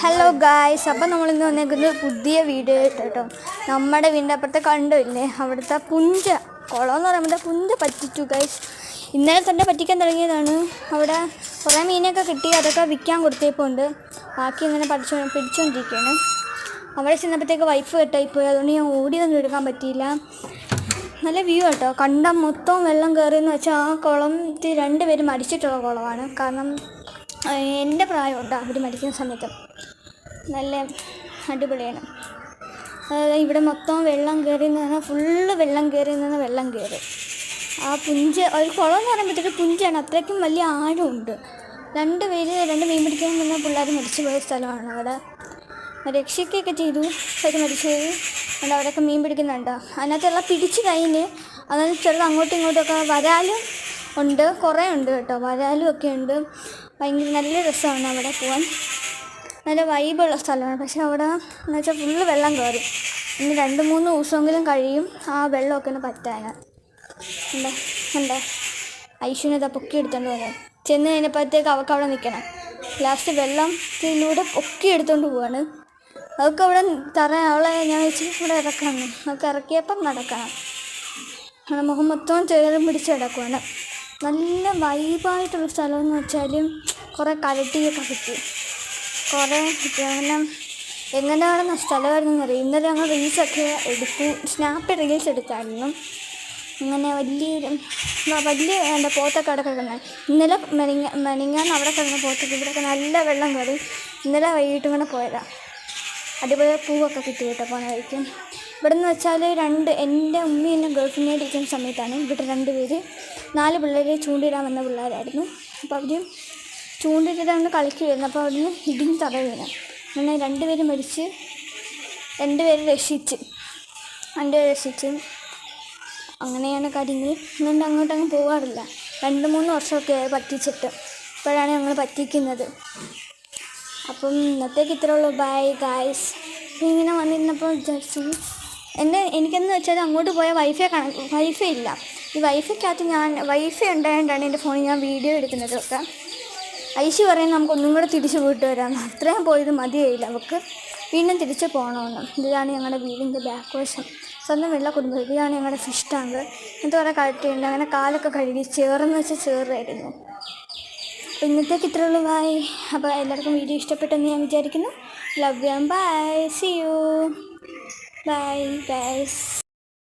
Hello guys അപ്പം നമ്മളിന്ന് വന്നേക്കുന്നത് പുതിയ വീഡിയോ ആയിട്ട് കേട്ടോ നമ്മുടെ വീടിന്റെ അപ്പുറത്തെ കണ്ടില്ലേ അവിടുത്തെ പുഞ്ച. കുളം എന്ന് പറയുമ്പോൾ പുഞ്ച പറ്റിച്ചു ഗായ്സ് ഇന്നലെ തന്നെ പറ്റിക്കാൻ തുടങ്ങിയതാണ്. അവിടെ കുറേ മീനൊക്കെ കിട്ടി അതൊക്കെ വിൽക്കാൻ കൊടുത്തേപ്പുണ്ട്. ബാക്കി ഇങ്ങനെ പഠിച്ചു പിടിച്ചുകൊണ്ടിരിക്കുകയാണ് അവിടെ ചെന്നപ്പോഴത്തേക്ക് വൈഫ് കെട്ടായിപ്പോയി അതുകൊണ്ട് ഞാൻ ഓടി ഓടിയൊന്നും എടുക്കാൻ പറ്റിയില്ല. നല്ല വ്യൂ കേട്ടോ കണ്ട മൊത്തം വെള്ളം കയറിയെന്ന് വെച്ചാൽ ആ കുളത്തിൽ രണ്ടുപേരും മരിച്ചിട്ടുള്ള കുളമാണ്. കാരണം എന്റെ പ്രായം പ്രായമുണ്ട് അവർ മരിക്കുന്ന സമയത്ത്. നല്ല അടിപൊളിയാണ്. അതായത് ഇവിടെ മൊത്തം വെള്ളം കയറി നിന്ന് ഫുള്ള് വെള്ളം കയറി നിന്ന് വെള്ളം കയറി. ആ പുഞ്ച ഒരു കുളം എന്ന് പറയുമ്പോഴത്തേക്ക് പുഞ്ചാണ്. അത്രയ്ക്കും വലിയ ആഴമുണ്ട്. രണ്ട് പേര് രണ്ട് മീൻ പിടിക്കാൻ വന്ന പിള്ളേർ മരിച്ചു പോയ സ്ഥലമാണ് അവിടെ. രക്ഷിക്കുകയൊക്കെ ചെയ്തു. അവർ മരിച്ചു പോയി. അതുകൊണ്ട് അവിടെയൊക്കെ മീൻ പിടിക്കുന്നുണ്ട്? അതിനകത്തുള്ള പിടിച്ച് കഴിഞ്ഞ് അതായത് ചെറുത് അങ്ങോട്ടും ഇങ്ങോട്ടുമൊക്കെ വരാലും ഉണ്ട്. കുറേ ഉണ്ട് കേട്ടോ. വരാലും ഒക്കെ ഉണ്ട്. ഭയങ്കര നല്ല രസമാണ് അവിടെ പോകാൻ നല്ല വൈബുള്ള സ്ഥലമാണ്. പക്ഷെ അവിടെ എന്ന് വെച്ചാൽ ഫുള്ള് വെള്ളം കയറി ഇനി രണ്ട് മൂന്ന് ദിവസമെങ്കിലും കഴിയും. ആ വെള്ളമൊക്കെ ഒന്ന് പറ്റാൻ എന്താ? എന്താ? ഐശ്വര്യത പൊക്കി എടുത്തോണ്ട് പോകാൻ ചെന്ന് കഴിഞ്ഞപ്പോഴത്തേക്ക് അവൾക്ക് അവിടെ നിൽക്കണം ലാസ്റ്റ് വെള്ളത്തിലൂടെ പൊക്കി എടുത്തോണ്ട് പോവാണ്. അവൾക്ക് അവിടെ തറ അവളെ ഞാൻ വെച്ച് ഇവിടെ ഇറക്കണം. അവൾക്ക് ഇറക്കിയപ്പം നടക്കണം. അവിടെ മുഖം മൊത്തം ചേർന്ന് പിടിച്ച് കിടക്കുവാണ്. നല്ല വൈബായിട്ടുള്ള സ്ഥലമെന്ന് വെച്ചാൽ കുറേ കരട്ടിയൊക്കെ കിട്ടി. കുറേ കാരണം എങ്ങനെയാണെന്ന സ്ഥലമായിരുന്നു അറിയാം? ഇന്നലെ ഞങ്ങൾ റീൽസൊക്കെ എടുത്തു. സ്നാപ്പ് റീൽസ് എടുത്തായിരുന്നു. അങ്ങനെ വലിയൊരു വലിയ എന്താ പോത്തൊക്കെ അവിടെ കിടക്കുന്നത് ഇന്നലെ മെനിങ്ങ മെനിങ്ങാന്ന് അവിടെ കിടന്ന പോത്തൊക്കെ ഇവിടെയൊക്കെ നല്ല വെള്ളം കയറി. ഇന്നലെ വൈകിട്ടും കൂടെ പോയതാണ് അടിപൊളി പൂവൊക്കെ കിട്ടി കേട്ടോ പോണ വഴിക്കും. ഇവിടെ നിന്ന് വെച്ചാൽ രണ്ട് എന്റെ ഉമ്മി എന്നെ ഗൾഫിൽ ഇരിക്കുന്ന സമയത്താണ് ഇവിടെ രണ്ട് പേര്. നാല് പിള്ളേരെ ചൂണ്ടിടാൻ വന്ന പിള്ളേരായിരുന്നു. അപ്പോൾ അവർ ചൂണ്ടിട്ടിട്ട് കളിക്കുകയായിരുന്നു അപ്പോൾ അവിടുന്ന് ഇടിഞ്ഞ് തറ അങ്ങനെ രണ്ടുപേര് മരിച്ച് രണ്ടുപേരും രക്ഷിച്ച്. രണ്ടുപേരും രക്ഷിച്ച്. അങ്ങനെയാണ് കാര്യങ്ങൾ. അതുകൊണ്ട് അങ്ങോട്ട് അങ്ങ് പോകാറില്ല രണ്ട് മൂന്ന് വർഷമൊക്കെ പറ്റിച്ചിട്ട്. ഇപ്പോഴാണ് ഞങ്ങൾ പറ്റിക്കുന്നത്. അപ്പം ഇന്നത്തേക്ക് ഇത്രേ ഉള്ളൂ. ബൈ ഗായ്സ് ഇങ്ങനെ വന്നിരുന്നപ്പോൾ വിചാരിച്ചു എന്റെ എനിക്കെന്ന് വെച്ചാൽ അങ്ങോട്ട് പോയ വൈഫൈ കണ വൈഫൈ ഇല്ല. ഈ വൈഫൈക്കകത്ത് ഞാൻ വൈഫൈ ഉണ്ടായതുകൊണ്ടാണ് എന്റെ ഫോണിൽ ഞാൻ വീഡിയോ എടുക്കുന്നത് ഒക്കെ. ഐശി പറയും നമുക്കൊന്നും കൂടെ തിരിച്ച് പോയിട്ട് വരാം അത്രയും പോയത് മതിയായില്ല. നമുക്ക് വീണ്ടും തിരിച്ചു പോകണമെന്ന്. ഇതാണ് ഞങ്ങളുടെ വീടിന്റെ ബാക്ക് വശം. സ്വന്തം വെള്ള കുടുംബം. ഇതാണ് ഞങ്ങളുടെ ഫിഷ് ടാങ്ക് എന്നിട്ട് കുറേ കഴട്ടിയുണ്ട് അങ്ങനെ കാലൊക്കെ കഴുകി ചേർന്ന് വെച്ച് ചേറായിരുന്നു അപ്പോൾ ഇന്നത്തേക്ക് ഇത്ര ഉള്ളൂ ബൈ അപ്പോൾ എല്ലാവർക്കും വീഡിയോ ഇഷ്ടപ്പെട്ടെന്ന് ഞാൻ വിചാരിക്കുന്നു. Love you bye see you bye guys